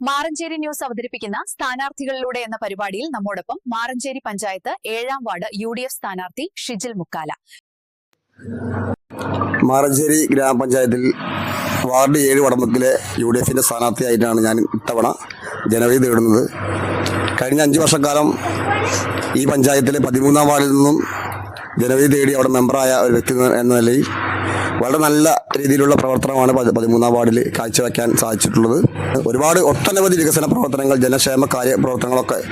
Maranchery news അവതരിപ്പിക്കുന്ന സ്ഥാനാർത്ഥികളിലൂടെ എന്ന പരിപാടിയിൽ നമ്മോടൊപ്പം മാറഞ്ചേരി പഞ്ചായത്ത് ഏഴാം വാർഡ് യു ഡി എഫ് സ്ഥാനാർത്ഥി ഷിജിൽ മുക്കാല. മാറഞ്ചേരി ഗ്രാമപഞ്ചായത്തിൽ വാർഡ് ഏഴ് വടമ്പത്തിലെ യു ഡി എഫിന്റെ സ്ഥാനാർത്ഥിയായിട്ടാണ് ഞാൻ ഇത്തവണ ജനവിധി തേടുന്നത്. കഴിഞ്ഞ അഞ്ച് വർഷക്കാലം ഈ പഞ്ചായത്തിലെ പതിമൂന്നാം വാർഡിൽ നിന്നും ജനവിധി തേടി അവിടെ മെമ്പറായ ഒരു വ്യക്തി എന്ന നിലയിൽ വളരെ നല്ല രീതിയിലുള്ള പ്രവർത്തനമാണ് പതി- പതിമൂന്നാം വാർഡിൽ കാഴ്ചവെക്കാൻ സാധിച്ചിട്ടുള്ളത്. ഒരുപാട് ഒട്ടനവധി വികസന പ്രവർത്തനങ്ങൾ ജനക്ഷേമ കാര്യ പ്രവർത്തനങ്ങളൊക്കെ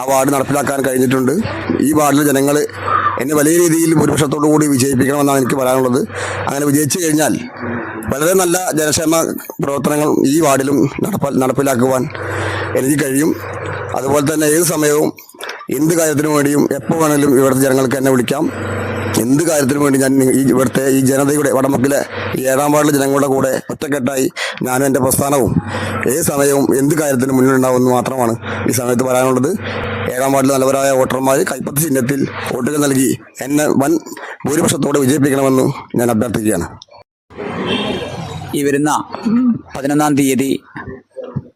ആ വാർഡ് നടപ്പിലാക്കാൻ കഴിഞ്ഞിട്ടുണ്ട്. ഈ വാർഡിലെ ജനങ്ങൾ എന്നെ വലിയ രീതിയിൽ ഭൂരിപക്ഷത്തോടു കൂടി വിജയിപ്പിക്കണമെന്നാണ് എനിക്ക് പറയാനുള്ളത്. അങ്ങനെ വിജയിച്ചു കഴിഞ്ഞാൽ വളരെ നല്ല ജനക്ഷേമ പ്രവർത്തനങ്ങൾ ഈ വാർഡിലും നടപ്പ നടപ്പിലാക്കുവാൻ എനിക്ക് കഴിയും. അതുപോലെ തന്നെ ഏത് സമയവും എന്ത് കാര്യത്തിനു വേണ്ടിയും എപ്പോൾ വേണമെങ്കിലും ഇവിടുത്തെ ജനങ്ങൾക്ക് എന്നെ വിളിക്കാം. എന്ത് കാര്യത്തിനു വേണ്ടി ഞാൻ ഈ ഇവിടുത്തെ ഈ ജനതയുടെ വടമക്കിലെ ഈ ഏഴാം വാർഡിലെ ജനങ്ങളുടെ കൂടെ ഒറ്റക്കെട്ടായി ഞാനും എന്റെ പ്രസ്ഥാനവും ഏത് സമയവും എന്ത് കാര്യത്തിനും മുന്നിലുണ്ടാവുമെന്ന് മാത്രമാണ് ഈ സമയത്ത് പറയാനുള്ളത്. ഏഴാം വാർഡിലെ നല്ലവരായ വോട്ടർമാർ കൈപ്പത്തി ചിഹ്നത്തിൽ വോട്ടുകൾ നൽകി എന്നെ വൻ ഭൂരിപക്ഷത്തോടെ വിജയിപ്പിക്കണമെന്ന് ഞാൻ അഭ്യർത്ഥിക്കുകയാണ്. ഈ വരുന്ന പതിനൊന്നാം തീയതി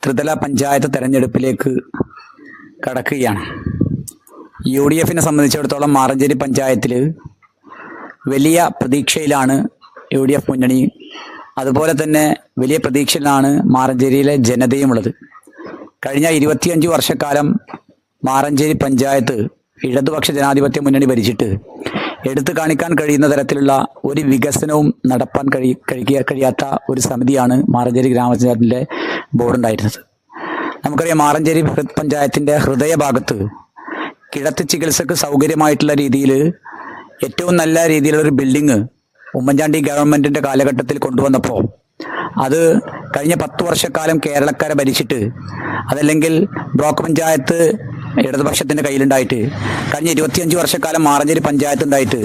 ത്രിതല പഞ്ചായത്ത് തെരഞ്ഞെടുപ്പിലേക്ക് കടക്കുകയാണ്. യു ഡി എഫിനെ സംബന്ധിച്ചിടത്തോളം മാറഞ്ചേരി പഞ്ചായത്തിൽ വലിയ പ്രതീക്ഷയിലാണ് യു ഡി എഫ് മുന്നണി. അതുപോലെ തന്നെ വലിയ പ്രതീക്ഷയിലാണ് മാറഞ്ചേരിയിലെ ജനതയുമുള്ളത്. കഴിഞ്ഞ ഇരുപത്തിയഞ്ച് വർഷക്കാലം മാറഞ്ചേരി പഞ്ചായത്ത് ഇടതുപക്ഷ ജനാധിപത്യ മുന്നണി ഭരിച്ചിട്ട് എടുത്തു കാണിക്കാൻ കഴിയുന്ന തരത്തിലുള്ള ഒരു വികസനവും നടപ്പാൻ കഴി കഴിക്കുക കഴിയാത്ത ഒരു സമിതിയാണ് മാറഞ്ചേരി ഗ്രാമപഞ്ചായത്തിന്റെ ബോർഡുണ്ടായിരുന്നത്. നമുക്കറിയാം മാറഞ്ചേരി പഞ്ചായത്തിന്റെ ഹൃദയഭാഗത്ത് കിടത്തി ചികിത്സക്ക് സൗകര്യമായിട്ടുള്ള രീതിയിൽ ഏറ്റവും നല്ല രീതിയിലുള്ള ഒരു ബിൽഡിങ് ഉമ്മൻചാണ്ടി ഗവൺമെന്റിന്റെ കാലഘട്ടത്തിൽ കൊണ്ടുവന്നപ്പോൾ അത് കഴിഞ്ഞ പത്ത് വർഷക്കാലം കേരളക്കാരെ ഭരിച്ചിട്ട് അതല്ലെങ്കിൽ ബ്ലോക്ക് പഞ്ചായത്ത് ഇടതുപക്ഷത്തിന്റെ കയ്യിലുണ്ടായിട്ട് കഴിഞ്ഞ ഇരുപത്തിയഞ്ച് വർഷക്കാലം മാറഞ്ചേരി പഞ്ചായത്ത് ഉണ്ടായിട്ട്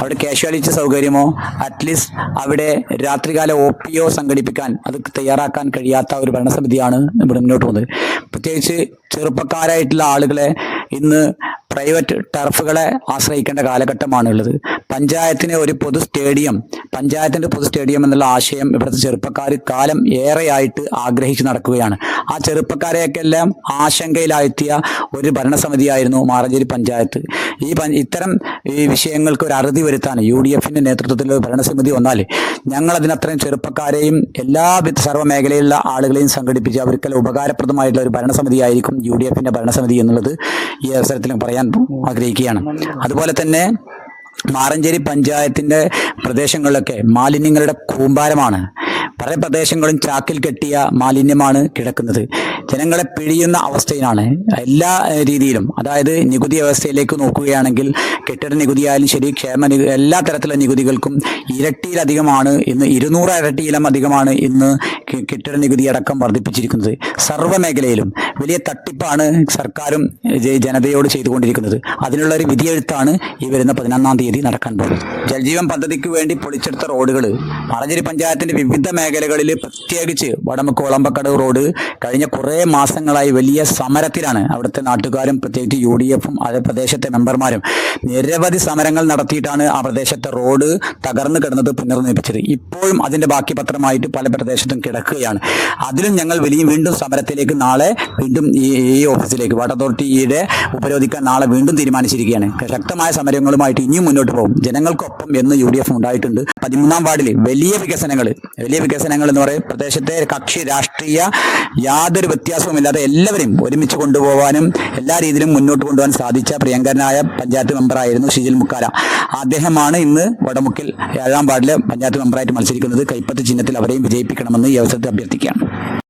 അവിടെ കാഷ്വാലിറ്റി സൗകര്യമോ അറ്റ്ലീസ്റ്റ് അവിടെ രാത്രികാല ഒ പി ഒ സംഘടിപ്പിക്കാൻ അത് തയ്യാറാക്കാൻ കഴിയാത്ത ഒരു ഭരണസമിതിയാണ് ഇവിടെ മുന്നോട്ട് പോകുന്നത്. പ്രത്യേകിച്ച് ചെറുപ്പക്കാരായിട്ടുള്ള ആളുകളെ ഇന്ന് പ്രൈവറ്റ് ടർഫുകളെ ആശ്രയിക്കേണ്ട കാലഘട്ടമാണുള്ളത്. പഞ്ചായത്തിന് ഒരു പൊതു സ്റ്റേഡിയം പഞ്ചായത്തിന്റെ പൊതു സ്റ്റേഡിയം എന്നുള്ള ആശയം ഇവിടുത്തെ ചെറുപ്പക്കാർ കാലം ഏറെയായിട്ട് ആഗ്രഹിച്ചു നടക്കുകയാണ്. ആ ചെറുപ്പക്കാരെയൊക്കെ എല്ലാം ആശങ്കയിലാഴ്ത്തിയ ഒരു ഭരണസമിതിയായിരുന്നു മാറഞ്ചേരി പഞ്ചായത്ത്. ഈ ഇത്തരം ഈ വിഷയങ്ങൾക്ക് ഒരു അറുതി വരുത്താൻ യു ഡി എഫിന്റെ നേതൃത്വത്തിൽ ഭരണസമിതി വന്നാൽ ഞങ്ങൾ അതിനത്രയും ചെറുപ്പക്കാരെയും എല്ലാ സർവ മേഖലയിലുള്ള ആളുകളെയും സംഘടിപ്പിച്ച് അവർക്കെല്ലാം ഉപകാരപ്രദമായിട്ടുള്ള ഒരു ഭരണസമിതിയായിരിക്കും യു ഡി എഫിന്റെ ഭരണസമിതി എന്നുള്ളത് ഈ അവസരത്തിൽ പറയാൻ ആഗ്രഹിക്കുകയാണ്. അതുപോലെ തന്നെ മാറഞ്ചേരി പഞ്ചായത്തിന്റെ പ്രദേശങ്ങളിലൊക്കെ മാലിന്യങ്ങളുടെ കൂമ്പാരമാണ്. പ്രദേശങ്ങളും ചാക്കിൽ കെട്ടിയ മാലിന്യമാണ് കിടക്കുന്നത്. ജനങ്ങളെ പിഴിയുന്ന അവസ്ഥയിലാണ്. എല്ലാ രീതിയിലും അതായത് നികുതി വ്യവസ്ഥയിലേക്ക് നോക്കുകയാണെങ്കിൽ കെട്ടിട നികുതിയായാലും ശരി ക്ഷേമ നികുതി എല്ലാ തരത്തിലുള്ള നികുതികൾക്കും ഇരട്ടിയിലധികമാണ് ഇന്ന് ഇരുന്നൂറ് ഇരട്ടിയിലും അധികമാണ് ഇന്ന് കെട്ടിട നികുതി അടക്കം വർദ്ധിപ്പിച്ചിരിക്കുന്നത്. സർവ മേഖലയിലും വലിയ തട്ടിപ്പാണ് സർക്കാരും ജനതയോട് ചെയ്തുകൊണ്ടിരിക്കുന്നത്. അതിനുള്ള ഒരു വിധിയെഴുത്താണ് ഈ വരുന്ന പതിനൊന്നാം തീയതി നടക്കാൻ പോകുന്നത്. ജൽജീവൻ പദ്ധതിക്ക് വേണ്ടി പൊളിച്ചെടുത്ത റോഡുകൾ മാറഞ്ചേരി പഞ്ചായത്തിന്റെ വിവിധ മേഖലകളിൽ പ്രത്യേകിച്ച് വടമുക്ക് ഒളമ്പക്കടവ് റോഡ് കഴിഞ്ഞ കുറേ മാസങ്ങളായി വലിയ സമരത്തിലാണ് അവിടുത്തെ നാട്ടുകാരും പ്രത്യേകിച്ച് യു ഡി എഫും അതേ പ്രദേശത്തെ മെമ്പർമാരും നിരവധി സമരങ്ങൾ നടത്തിയിട്ടാണ് ആ പ്രദേശത്തെ റോഡ് തകർന്നു കിടന്നത് പുനർനിർമ്മിപ്പിച്ചത്. ഇപ്പോഴും അതിന്റെ ബാക്കി പത്രമായിട്ട് പല പ്രദേശത്തും കിടക്കുകയാണ്. അതിലും ഞങ്ങൾ വലിയ വീണ്ടും സമരത്തിലേക്ക് നാളെ വീണ്ടും ഈ ഈ ഓഫീസിലേക്ക് വാട്ടർ അതോറിറ്റിയുടെ ഉപരോധിക്കാൻ നാളെ വീണ്ടും തീരുമാനിച്ചിരിക്കുകയാണ്. ശക്തമായ സമരങ്ങളുമായിട്ട് ഇനിയും മുന്നോട്ട് പോകും. ജനങ്ങൾക്കൊപ്പം എന്ന് യു ഡി എഫ് ഉണ്ടായിട്ടുണ്ട്. പതിമൂന്നാം വാർഡിൽ വലിയ വികസനങ്ങൾ വലിയ വികസനങ്ങൾ എന്ന് പറയും പ്രദേശത്തെ കക്ഷി രാഷ്ട്രീയ യാതൊരു വ്യത്യാസവുമില്ലാതെ എല്ലാവരെയും ഒരുമിച്ച് കൊണ്ടുപോകാനും എല്ലാ രീതിയിലും മുന്നോട്ട് കൊണ്ടുപോകാൻ സാധിച്ച പ്രിയങ്കരനായ പഞ്ചായത്ത് മെമ്പറായിരുന്നു ഷിജിൽ മുക്കാല. അദ്ദേഹമാണ് ഇന്ന് വടമുക്കിൽ ഏഴാം വാർഡിലെ പഞ്ചായത്ത് മെമ്പറായിട്ട് മത്സരിക്കുന്നത്. കൈപ്പത്ത് ചിഹ്നത്തിൽ അവരെയും വിജയിപ്പിക്കണമെന്ന് ഈ അവസരത്തിൽ അഭ്യർത്ഥിക്കുകയാണ്.